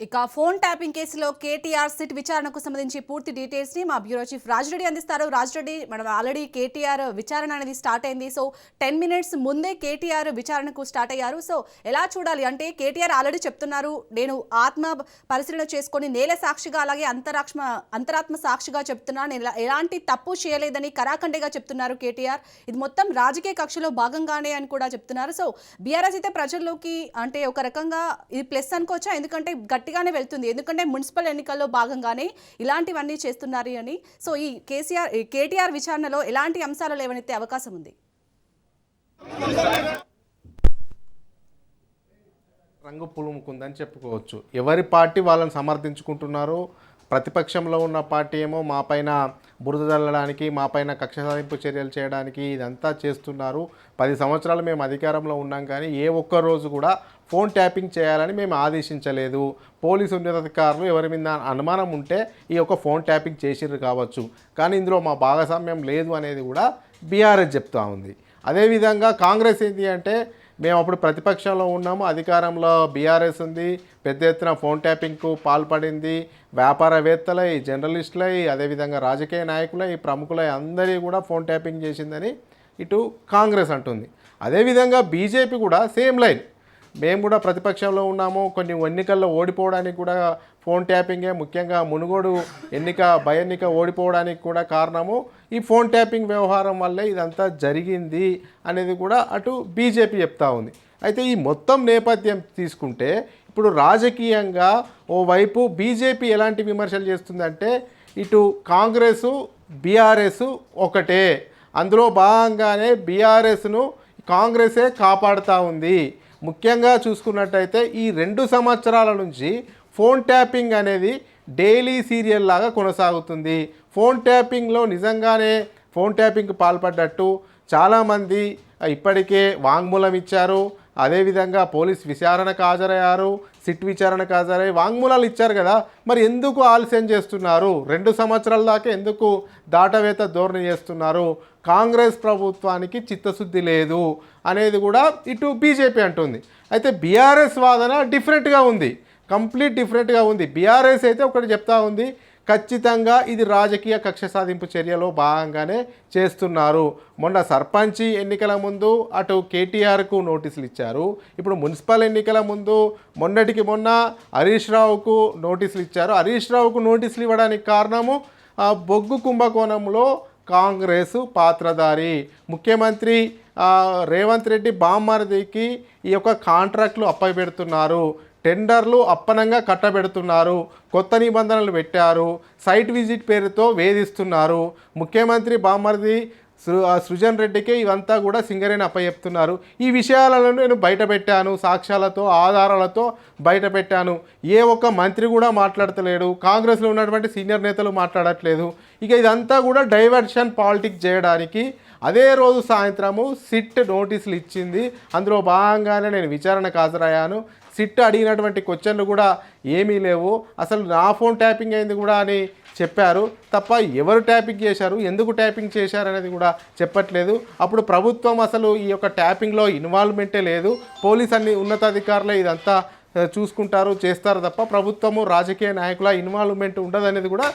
ఇక phone tapping కేసులో KTR SIT విచారణకు సంబంధించి పూర్తి డీటెయిల్స్ని మా బ్యూరో చీఫ్ రాజరెడ్డి అందిస్తారు. రాజరెడ్డి మనం ఆల్రెడీ కేటీఆర్ విచారణ అనేది స్టార్ట్ అయింది. సో టెన్ మినిట్స్ ముందే కేటీఆర్ విచారణకు స్టార్ట్ అయ్యారు. సో ఎలా చూడాలి? అంటే కేటీఆర్ ఆల్రెడీ చెప్తున్నారు. నేను ఆత్మ పరిశీలన చేసుకొని నేల సాక్షిగా అలాగే అంతరాత్మ అంతరాత్మ సాక్షిగా చెప్తున్నాను నేను ఎలా- ఎలాంటి తప్పు చేయలేదని కరాఖండిగా చెప్తున్నారు కేటీఆర్. ఇది మొత్తం రాజకీయ కక్షలో భాగంగానే అని కూడా చెప్తున్నారు. సో బీఆర్ఎస్ అయితే ప్రజల్లోకి అంటే ఒక రకంగా ఇది ప్లస్ అనుకోవచ్చా? ఎందుకంటే గట్టిగానే వెళ్తుంది. ఎందుకంటే మున్సిపల్ ఎన్నికల్లో భాగంగానే ఇలాంటివన్నీ చేస్తున్నారు అని. సో ఈ కేసీఆర్ ఈ కేటీఆర్ విచారణలో ఎలాంటి అంశాలు లేవనెత్తే అవకాశం ఉంది? రంగు పులుముకుందని చెప్పుకోవచ్చు. ఎవరి పార్టీ వాళ్ళని సమర్థించుకుంటున్నారు ప్రతిపక్షంలో ఉన్న పార్టీ ఏమో మా పైన బురద చల్లడానికి మా పైన కక్ష సాధింపు చర్యలు చేయడానికి ఇదంతా చేస్తున్నారు. పది సంవత్సరాలు మేము అధికారంలో ఉన్నాం కానీ ఏ ఒక్క రోజు కూడా ఫోన్ ట్యాపింగ్ చేయాలని మేము ఆదేశించలేదు. పోలీసు ఉన్నతాధికారులు ఎవరి మీద అనుమానం ఉంటే ఈ యొక్క ఫోన్ ట్యాపింగ్ చేసిర్రు కావచ్చు. కానీ ఇందులో మా భాగస్వామ్యం లేదు అనేది కూడా బీఆర్ఎస్ చెప్తా ఉంది. అదేవిధంగా కాంగ్రెస్ ఏంటి అంటే మేము అప్పుడు ప్రతిపక్షంలో ఉన్నాము అధికారంలో బీఆర్ఎస్ ఉంది పెద్ద ఎత్తున ఫోన్ ట్యాపింగ్కు పాల్పడింది వ్యాపారవేత్తలై జర్నలిస్టులై అదేవిధంగా రాజకీయ నాయకులై ప్రముఖులై అందరి కూడా ఫోన్ ట్యాపింగ్ చేసిందని ఇటు కాంగ్రెస్ అంటుంది. అదేవిధంగా బీజేపీ కూడా సేమ్ లైన్. మేము కూడా ప్రతిపక్షంలో ఉన్నాము. కొన్ని ఎన్నికల్లో ఓడిపోవడానికి కూడా ఫోన్ ట్యాపింగే ముఖ్యంగా మునుగోడు ఎన్నిక భయ ఎన్నిక ఓడిపోవడానికి కూడా కారణము. ఈ ఫోన్ ట్యాపింగ్ వ్యవహారం వల్లే ఇదంతా జరిగింది అనేది కూడా అటు బీజేపీ చెప్తా ఉంది. అయితే ఈ మొత్తం నేపథ్యం తీసుకుంటే ఇప్పుడు రాజకీయంగా ఓవైపు బీజేపీ ఎలాంటి విమర్శలు చేస్తుందంటే ఇటు కాంగ్రెస్ బీఆర్ఎస్ ఒకటే. అందులో భాగంగానే బీఆర్ఎస్ను కాంగ్రెసే కాపాడుతూ ఉంది. ముఖ్యంగా చూసుకున్నట్టయితే ఈ రెండు సంవత్సరాల నుంచి ఫోన్ ట్యాపింగ్ అనేది డైలీ సీరియల్ లాగా కొనసాగుతుంది. ఫోన్ ట్యాపింగ్లో నిజంగానే ఫోన్ ట్యాపింగ్కి పాల్పడ్డట్టు చాలామంది ఇప్పటికే వాంగ్మూలం ఇచ్చారు. అదేవిధంగా పోలీస్ విచారణకు హాజరయ్యారు సిట్ విచారణకు హాజరై వాంగ్మూలాలు ఇచ్చారు కదా మరి ఎందుకు ఆలస్యం చేస్తున్నారు? రెండు సంవత్సరాల దాకా ఎందుకు దాటవేత ధోరణి చేస్తున్నారు? కాంగ్రెస్ ప్రభుత్వానికి చిత్తశుద్ధి లేదు అనేది కూడా ఇటు బీజేపీ అంటుంది. అయితే బీఆర్ఎస్ వాదన డిఫరెంట్గా ఉంది కంప్లీట్ డిఫరెంట్గా ఉంది. బీఆర్ఎస్ అయితే ఒకటి చెప్తా ఉంది ఖచ్చితంగా ఇది రాజకీయ కక్ష సాధింపు చర్యలో భాగంగానే చేస్తున్నారు. మొన్న సర్పంచి ఎన్నికల ముందు అటు కేటీఆర్కు నోటీసులు ఇచ్చారు. ఇప్పుడు మున్సిపల్ ఎన్నికల ముందు మొన్నటికి మొన్న హరీష్ రావుకు నోటీసులు ఇచ్చారు. హరీష్ రావుకు నోటీసులు ఇవ్వడానికి కారణము ఆ బొగ్గు కుంభకోణంలో కాంగ్రెస్ పాత్రధారి. ముఖ్యమంత్రి రేవంత్ రెడ్డి బామ్మర్దికి ఈ యొక్క కాంట్రాక్ట్లు అప్పపెడుతున్నారు టెండర్లు అప్పనంగా కట్టబెడుతున్నారు. కొత్త నిబంధనలు పెట్టారు. సైట్ విజిట్ పేరుతో వేధిస్తున్నారు. ముఖ్యమంత్రి బామ్మర్ది సృ సృజన్ రెడ్డికి ఇవంతా కూడా సింగరేణి అప్పచెప్తున్నారు ఈ విషయాలను నేను బయటపెట్టాను. సాక్ష్యాలతో ఆధారాలతో బయటపెట్టాను. ఏ ఒక్క మంత్రి కూడా మాట్లాడతలేడు. కాంగ్రెస్లో ఉన్నటువంటి సీనియర్ నేతలు మాట్లాడట్లేదు. ఇక ఇదంతా కూడా డైవర్షన్ పాలిటిక్స్ చేయడానికి. అదే రోజు సాయంత్రము సిట్ నోటీసులు ఇచ్చింది. అందులో భాగంగానే నేను విచారణకు హాజరయ్యాను. సిట్ అడిగినటువంటి క్వశ్చన్లు కూడా ఏమీ లేవు. అసలు నా ఫోన్ ట్యాపింగ్ అయింది కూడా అని చెప్పారు. తప్ప ఎవరు ట్యాపింగ్ చేశారు? ఎందుకు ట్యాపింగ్ చేశారు అనేది కూడా చెప్పట్లేదు. అప్పుడు ప్రభుత్వం అసలు ఈ యొక్క ట్యాపింగ్లో ఇన్వాల్వ్మెంటే లేదు. పోలీస్ అన్ని ఉన్నతాధికారులే ఇదంతా చూసుకుంటారు చేస్తారు తప్ప ప్రభుత్వము రాజకీయ నాయకుల ఇన్వాల్వ్మెంట్ ఉండదనేది కూడా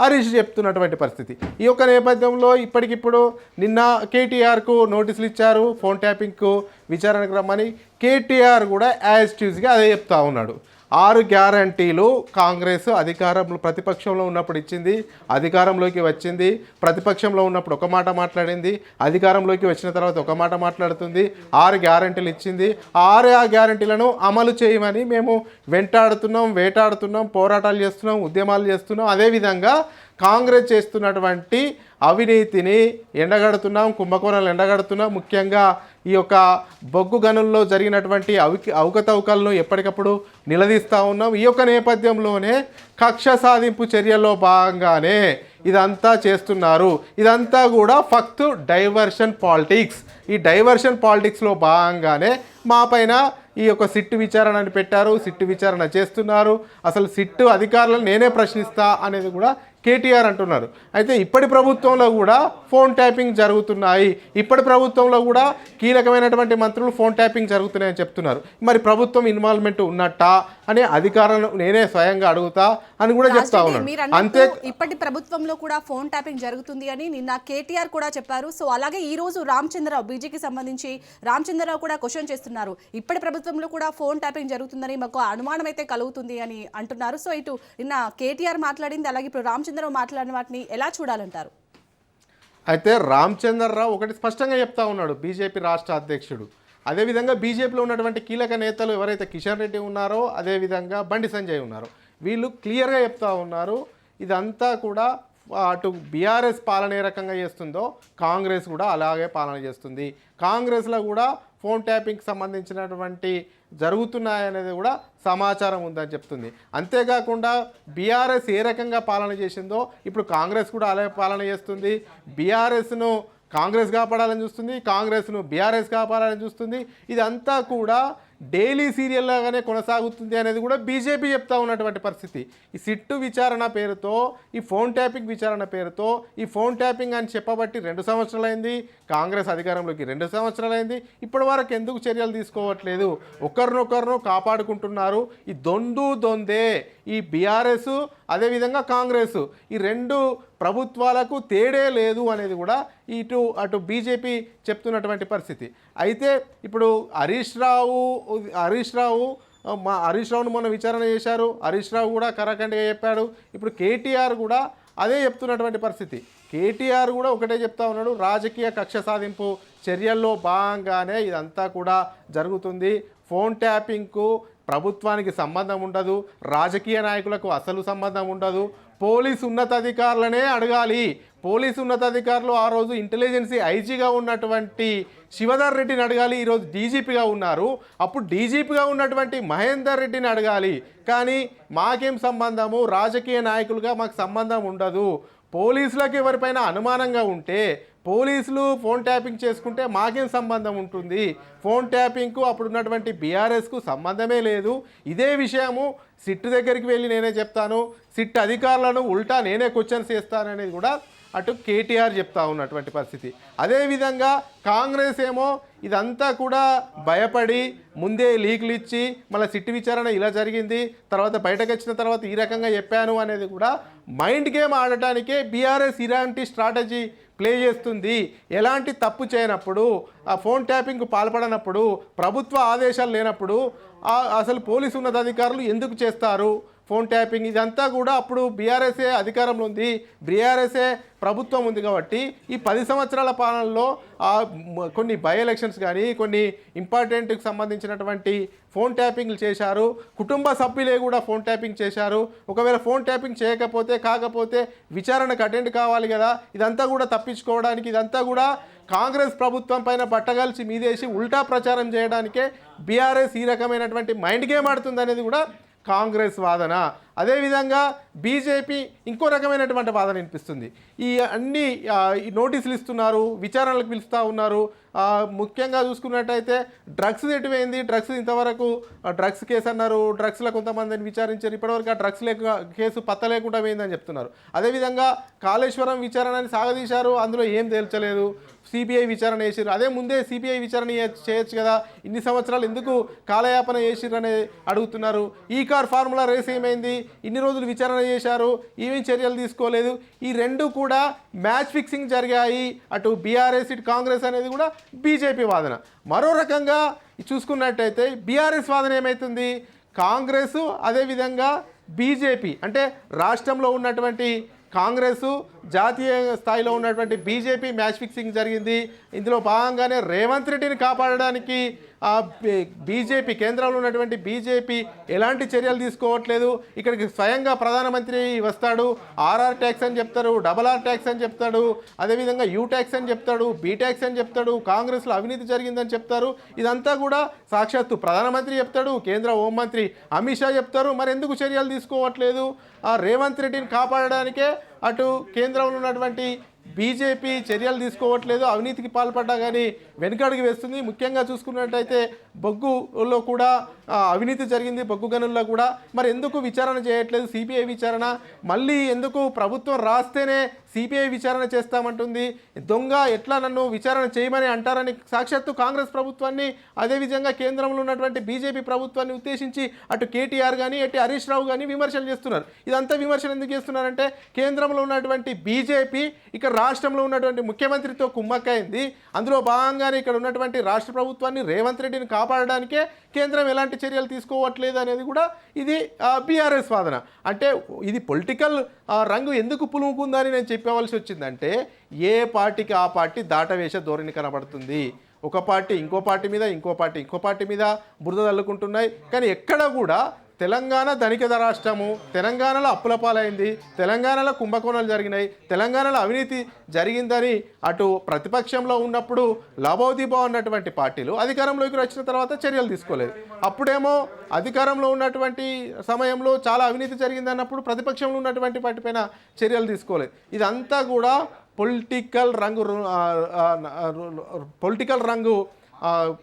హరీష్ చెప్తున్నటువంటి పరిస్థితి. ఈ యొక్క నేపథ్యంలో ఇప్పటికిప్పుడు నిన్న కేటీఆర్కు నోటీసులు ఇచ్చారు ఫోన్ ట్యాపింగ్కు విచారణకు రమ్మని. కేటీఆర్ కూడా యాజ్ ట్యూస్గా అదే చెప్తా ఉన్నాడు. ఆరు గ్యారంటీలు కాంగ్రెస్ అధికారంలో ప్రతిపక్షంలో ఉన్నప్పుడు ఇచ్చింది అధికారంలోకి వచ్చింది ప్రతిపక్షంలో ఉన్నప్పుడు ఒక మాట మాట్లాడింది అధికారంలోకి వచ్చిన తర్వాత ఒక మాట మాట్లాడుతుంది ఆరు గ్యారంటీలు ఇచ్చింది. ఆరు ఆ గ్యారంటీలను అమలు చేయమని మేము వెంటాడుతున్నాం వేటాడుతున్నాం పోరాటాలు చేస్తున్నాం ఉద్యమాలు చేస్తున్నాం. అదేవిధంగా కాంగ్రెస్ చేస్తున్నటువంటి అవినీతిని ఎండగడుతున్నాం కుంభకోణాలు ఎండగడుతున్నాం. ముఖ్యంగా ఈ యొక్క బొగ్గు గనుల్లో జరిగినటువంటి అవికి అవకతవకలను ఎప్పటికప్పుడు నిలదీస్తూ ఉన్నాం. ఈ యొక్క నేపథ్యంలోనే కక్ష సాధింపు చర్యల్లో భాగంగానే ఇదంతా చేస్తున్నారు. ఇదంతా కూడా ఫక్త్ డైవర్షన్ పాలిటిక్స్. ఈ డైవర్షన్ పాలిటిక్స్లో భాగంగానే మా పైన ఈ యొక్క సిట్టు విచారణని పెట్టారు సిట్టు విచారణ చేస్తున్నారు. అసలు సిట్టు అధికారులను నేనే ప్రశ్నిస్తా అనేది కూడా కేటీఆర్ అంటున్నారు. అయితే ఇప్పటి ప్రభుత్వంలో కూడా ఫోన్ ట్యాపింగ్ జరుగుతున్నాయి. ఇప్పటి ప్రభుత్వంలో కూడా కీలకమైనటువంటి మంత్రులు ఫోన్ ట్యాపింగ్ జరుగుతున్నాయని చెప్తున్నారు. మరి ప్రభుత్వం ఇన్వాల్వ్మెంట్ ఉన్నట్టా అనే అధికారులను నేనే స్వయంగా అడుగుతా అని కూడా చెప్తా ఉన్నాను. అంతే ఇప్పటి ప్రభుత్వంలో కూడా ఫోన్ ట్యాపింగ్ జరుగుతుంది అని నిన్న కేటీఆర్ కూడా చెప్పారు. సో అలాగే ఈ రోజు రామచంద్రరావు బీజేకి సంబంధించి రామచంద్రరావు కూడా క్వశ్చన్ చేస్తున్నారు. ఇప్పటి ప్రభుత్వంలో కూడా ఫోన్ ట్యాపింగ్ జరుగుతుందని మాకు అనుమానం అయితే కలుగుతుంది అని అంటున్నారు. సో ఇటు నిన్న కేటీఆర్ మాట్లాడింది అలాగే ఇప్పుడు రామచంద్రరావు మాట్లాడిన వాటిని ఎలా చూడాలంటారు? అయితే రామచంద్రరావు ఒకటి స్పష్టంగా చెప్తా ఉన్నాడు బీజేపీ రాష్ట్ర అధ్యక్షుడు. అదేవిధంగా బీజేపీలో ఉన్నటువంటి కీలక నేతలు ఎవరైతే కిషన్ రెడ్డి ఉన్నారో అదేవిధంగా బండి సంజయ్ ఉన్నారో. వీళ్ళు క్లియర్గా చెప్తా ఉన్నారు ఇదంతా కూడా అటు బీఆర్ఎస్ పాలన ఏ రకంగా చేస్తుందో కాంగ్రెస్ కూడా అలాగే పాలన చేస్తుంది. కాంగ్రెస్లో కూడా ఫోన్ ట్యాపింగ్కి సంబంధించినటువంటి జరుగుతున్నాయనేది కూడా సమాచారం ఉందని చెప్తుంది. అంతేకాకుండా బీఆర్ఎస్ ఏ రకంగా పాలన చేసిందో ఇప్పుడు కాంగ్రెస్ కూడా అలాగే పాలన చేస్తుంది. బీఆర్ఎస్ను కాంగ్రెస్ కాపాడాలని చూస్తుంది కాంగ్రెస్ను బీఆర్ఎస్ కాపాడాలని చూస్తుంది. ఇదంతా కూడా డైలీ సీరియల్ లాగానే కొనసాగుతుంది అనేది కూడా బీజేపీ చెప్తా ఉన్నటువంటి పరిస్థితి. ఈ సిట్టు విచారణ పేరుతో ఈ ఫోన్ ట్యాపింగ్ విచారణ పేరుతో ఈ ఫోన్ ట్యాపింగ్ అని చెప్పబట్టి రెండు సంవత్సరాలైంది కాంగ్రెస్ అధికారంలోకి రెండు సంవత్సరాలైంది ఇప్పటి వరకు ఎందుకు చర్యలు తీసుకోవట్లేదు? ఒకరినొకరును కాపాడుకుంటున్నారు. ఈ దొందు దొందే ఈ బీఆర్ఎస్ అదేవిధంగా కాంగ్రెస్ ఈ రెండు ప్రభుత్వాలకు తేడే లేదు అనేది కూడా ఇటు అటు బీజేపీ చెప్తున్నటువంటి పరిస్థితి. అయితే ఇప్పుడు హరీష్ రావు హరీష్ రావు మా హరీష్ రావును మొన్న విచారణ చేశారు. హరీష్ రావు కూడా కరాఖండ్గా చెప్పాడు. ఇప్పుడు కేటీఆర్ కూడా అదే చెప్తున్నటువంటి పరిస్థితి. కేటీఆర్ కూడా ఒకటే చెప్తా ఉన్నాడు రాజకీయ కక్ష సాధింపు చర్యల్లో భాగంగానే ఇదంతా కూడా జరుగుతుంది. ఫోన్ ట్యాపింగ్కు ప్రభుత్వానికి సంబంధం ఉండదు రాజకీయ నాయకులకు అసలు సంబంధం ఉండదు. పోలీసు ఉన్నతాధికారులనే అడగాలి. పోలీసు ఉన్నతాధికారులు ఆ రోజు ఇంటెలిజెన్సీ ఐజీగా ఉన్నటువంటి శివధర్ రెడ్డిని అడగాలి. ఈరోజు డీజీపీగా ఉన్నారు. అప్పుడు డీజీపీగా ఉన్నటువంటి మహేందర్ రెడ్డిని అడగాలి. కానీ మాకేం సంబంధము? రాజకీయ నాయకులుగా మాకు సంబంధం ఉండదు. పోలీసులకు ఎవరిపైన అనుమానంగా ఉంటే పోలీసులు ఫోన్ ట్యాపింగ్ చేసుకుంటే మాకేం సంబంధం ఉంటుంది? ఫోన్ ట్యాపింగ్కు అప్పుడు ఉన్నటువంటి బీఆర్ఎస్కు సంబంధమే లేదు. ఇదే విషయము సిట్ దగ్గరికి వెళ్ళి నేనే చెప్తాను. సిట్ అధికారులను ఉల్టా నేనే క్వశ్చన్స్ చేస్తాననేది కూడా అటు కేటీఆర్ చెప్తా ఉన్నటువంటి పరిస్థితి. అదేవిధంగా కాంగ్రెస్ ఏమో ఇదంతా కూడా భయపడి ముందే లీకులు ఇచ్చి మళ్ళీ సిట్టు విచారణ ఇలా జరిగింది తర్వాత బయటకు వచ్చిన తర్వాత ఈ రకంగా చెప్పాను అనేది కూడా మైండ్ గేమ్ ఆడటానికే బీఆర్ఎస్ ఇలాంటి స్ట్రాటజీ ప్లే చేస్తుంది. ఎలాంటి తప్పు చేయనప్పుడు ఆ ఫోన్ ట్యాపింగ్కు పాల్పడనప్పుడు ప్రభుత్వ ఆదేశాలు లేనప్పుడు అసలు పోలీసు ఉన్నతాధికారులు ఎందుకు చేస్తారు? ఫోన్ ట్యాపింగ్ ఇదంతా కూడా అప్పుడు బీఆర్ఎస్ఏ అధికారంలో ఉంది. బీఆర్ఎస్ఏ ప్రభుత్వం ఉంది కాబట్టి ఈ పది సంవత్సరాల పాలనలో కొన్ని బై ఎలక్షన్స్ కానీ కొన్ని ఇంపార్టెంట్కి సంబంధించినటువంటి ఫోన్ ట్యాపింగ్లు చేశారు. కుటుంబ సభ్యులే కూడా ఫోన్ ట్యాపింగ్ చేశారు. ఒకవేళ ఫోన్ ట్యాపింగ్ చేయకపోతే కాకపోతే విచారణకు అటెండ్ కావాలి కదా. ఇదంతా కూడా తప్పించుకోవడానికి ఇదంతా కూడా కాంగ్రెస్ ప్రభుత్వం పైన బట్టగాల్చి మీదేసి ఉల్టా ప్రచారం చేయడానికే బీఆర్ఎస్ ఈ రకమైనటువంటి మైండ్ గేమ్ ఆడుతుంది అనేది కూడా కాంగ్రెస్ వాదన అదేవిధంగా బీజేపీ ఇంకో రకమైనటువంటి వాదన వినిపిస్తుంది. ఈ అన్ని నోటీసులు ఇస్తున్నారు విచారణలకు పిలుస్తూ ఉన్నారు. ముఖ్యంగా చూసుకున్నట్టయితే డ్రగ్స్ ఎటువైంది? డ్రగ్స్ ఇంతవరకు డ్రగ్స్ కేసు అన్నారు. డ్రగ్స్లో కొంతమందిని విచారించారు. ఇప్పటివరకు ఆ డ్రగ్స్ లేక కేసు పత్త లేకుండా పోయిందని చెప్తున్నారు. అదేవిధంగా కాళేశ్వరం విచారణని సాగదీశారు. అందులో ఏం తేల్చలేదు. సిబిఐ విచారణ చేసిర్రు. అదే ముందే సిబిఐ విచారణ చేయొచ్చు కదా. ఇన్ని సంవత్సరాలు ఎందుకు కాలయాపన చేసిర్రు అని అడుగుతున్నారు. ఈ కార్ ఫార్ములా రేస్ ఏమైంది? ఇన్ని రోజులు విచారణ చేశారు ఏమీ చర్యలు తీసుకోలేదు. ఈ రెండు కూడా మ్యాచ్ ఫిక్సింగ్ జరిగాయి. అటు బీఆర్ఎస్ ఇటు కాంగ్రెస్ అనేది కూడా బీజేపీ వాదన. మరో రకంగా చూసుకున్నట్టయితే బీఆర్ఎస్ వాదన ఏమవుతుంది కాంగ్రెస్ అదేవిధంగా బీజేపీ అంటే రాష్ట్రంలో ఉన్నటువంటి కాంగ్రెస్ జాతీయ స్థాయిలో ఉన్నటువంటి బీజేపీ మ్యాచ్ ఫిక్సింగ్ జరిగింది. ఇందులో భాగంగానే రేవంత్ రెడ్డిని కాపాడడానికి ఆ బీజేపీ కేంద్రంలో ఉన్నటువంటి బీజేపీ ఎలాంటి చర్యలు తీసుకోవట్లేదు. ఇక్కడికి స్వయంగా ప్రధానమంత్రి వస్తాడు. ఆర్ఆర్ ట్యాక్స్ అని చెప్తారు డబల్ ఆర్ ట్యాక్స్ అని చెప్తాడు అదేవిధంగా యూ ట్యాక్స్ అని చెప్తాడు బీ ట్యాక్స్ అని చెప్తాడు కాంగ్రెస్లో అవినీతి జరిగిందని చెప్తారు. ఇదంతా కూడా సాక్షాత్తు ప్రధానమంత్రి చెప్తాడు కేంద్ర హోంమంత్రి అమిత్ షా చెప్తారు. మరి ఎందుకు చర్యలు తీసుకోవట్లేదు? ఆ రేవంత్ రెడ్డిని కాపాడడానికే అటు కేంద్రంలో ఉన్నటువంటి బీజేపీ చర్యలు తీసుకోవట్లేదు అవినీతికి పాల్పడ్డా కానీ వెనుకడుగు వేస్తుంది. ముఖ్యంగా చూసుకున్నట్టయితే బొగ్గులో కూడా అవినీతి జరిగింది బొగ్గు గనుల్లో కూడా. మరి ఎందుకు విచారణ చేయట్లేదు? సిబిఐ విచారణ. మళ్ళీ ఎందుకు ప్రభుత్వం రాస్తేనే సిబిఐ విచారణ చేస్తామంటుంది. దొంగ ఎట్లా నన్ను విచారణ చేయమని అంటారని సాక్షాత్తు కాంగ్రెస్ ప్రభుత్వాన్ని అదేవిధంగా కేంద్రంలో ఉన్నటువంటి బీజేపీ ప్రభుత్వాన్ని ఉద్దేశించి అటు కేటీఆర్ కానీ అటు హరీష్ రావు కానీ విమర్శలు చేస్తున్నారు. ఇదంతా విమర్శలు ఎందుకు చేస్తున్నారంటే కేంద్రంలో ఉన్నటువంటి బీజేపీ ఇక్కడ రాష్ట్రంలో ఉన్నటువంటి ముఖ్యమంత్రితో కుమ్మక్కైంది. అందులో భాగంగానే ఇక్కడ ఉన్నటువంటి రాష్ట్ర ప్రభుత్వాన్ని రేవంత్ రెడ్డిని కాపాడడానికే కేంద్రం ఎలాంటి చర్యలు తీసుకోవట్లేదు అనేది కూడా ఇది బీఆర్ఎస్ వాదన. అంటే ఇది పొలిటికల్ రంగు ఎందుకు పులుముకుందని నేను చెప్పవలసి వచ్చిందంటే ఏ పార్టీకి ఆ పార్టీ దాటవేసే ధోరణి కనబడుతుంది. ఒక పార్టీ ఇంకో పార్టీ మీద ఇంకో పార్టీ ఇంకో పార్టీ మీద బురద తల్లుకుంటున్నాయి కానీ ఎక్కడ కూడా తెలంగాణ ధనికద రాష్ట్రము. తెలంగాణలో అప్పుల పాలైంది. తెలంగాణలో కుంభకోణాలు జరిగినాయి. తెలంగాణలో అవినీతి జరిగిందని అటు ప్రతిపక్షంలో ఉన్నప్పుడు లాభోదీభం అన్నటువంటి పార్టీలు అధికారంలోకి వచ్చిన తర్వాత చర్యలు తీసుకోలేదు. అప్పుడేమో అధికారంలో ఉన్నటువంటి సమయంలో చాలా అవినీతి జరిగింది అన్నప్పుడు ప్రతిపక్షంలో ఉన్నటువంటి పార్టీ పైన చర్యలు తీసుకోలేదు. ఇదంతా కూడా పొలిటికల్ రంగు పొలిటికల్ రంగు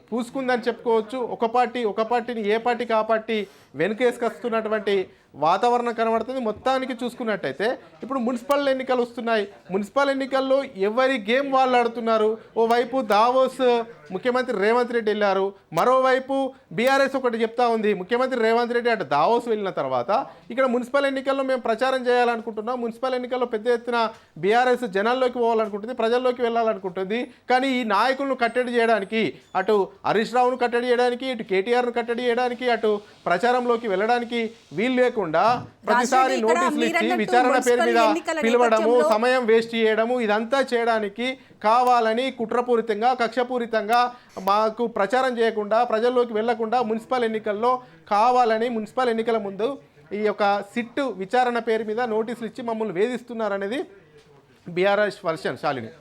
పూసుకుందని చెప్పుకోవచ్చు. ఒక పార్టీ ఒక పార్టీని ఏ పార్టీకి ఆ పార్టీ వెనుకేసుకొస్తున్నటువంటి వాతావరణం కనబడుతుంది. మొత్తానికి చూసుకున్నట్టయితే ఇప్పుడు మున్సిపల్ ఎన్నికలు వస్తున్నాయి. మున్సిపల్ ఎన్నికల్లో ఎవరి గేమ్ వాళ్ళు ఆడుతున్నారు? ఓవైపు దావోస్ ముఖ్యమంత్రి రేవంత్ రెడ్డి వెళ్ళారు. మరోవైపు బీఆర్ఎస్ ఒకటి చెప్తా ఉంది. ముఖ్యమంత్రి రేవంత్ రెడ్డి అటు దావోస్ వెళ్ళిన తర్వాత ఇక్కడ మున్సిపల్ ఎన్నికల్లో మేము ప్రచారం చేయాలనుకుంటున్నాం. మున్సిపల్ ఎన్నికల్లో పెద్ద ఎత్తున బీఆర్ఎస్ జనాల్లోకి పోవాలనుకుంటుంది ప్రజల్లోకి వెళ్ళాలనుకుంటుంది. కానీ ఈ నాయకులను కట్టడి చేయడానికి అటు హరీష్ రావును కట్టడి చేయడానికి ఇటు కేటీఆర్ను కట్టడి చేయడానికి అటు ప్రచారంలోకి వెళ్ళడానికి వీలు లేకుండా ప్రతిసారి నోటీసులు ఇచ్చి విచారణ పేరు మీద పిలవడము సమయం వేస్ట్ చేయడము ఇదంతా చేయడానికి కావాలని కుట్రపూరితంగా కక్షపూరితంగా మాకు ప్రచారం చేయకుండా ప్రజల్లోకి వెళ్ళకుండా మున్సిపల్ ఎన్నికల్లో కావాలని మున్సిపల్ ఎన్నికల ముందు ఈ యొక్క సిట్టు విచారణ పేరు మీద నోటీసులు ఇచ్చి మమ్మల్ని వేధిస్తున్నారనేది బీఆర్ఎస్ వర్షన్ శాలిని.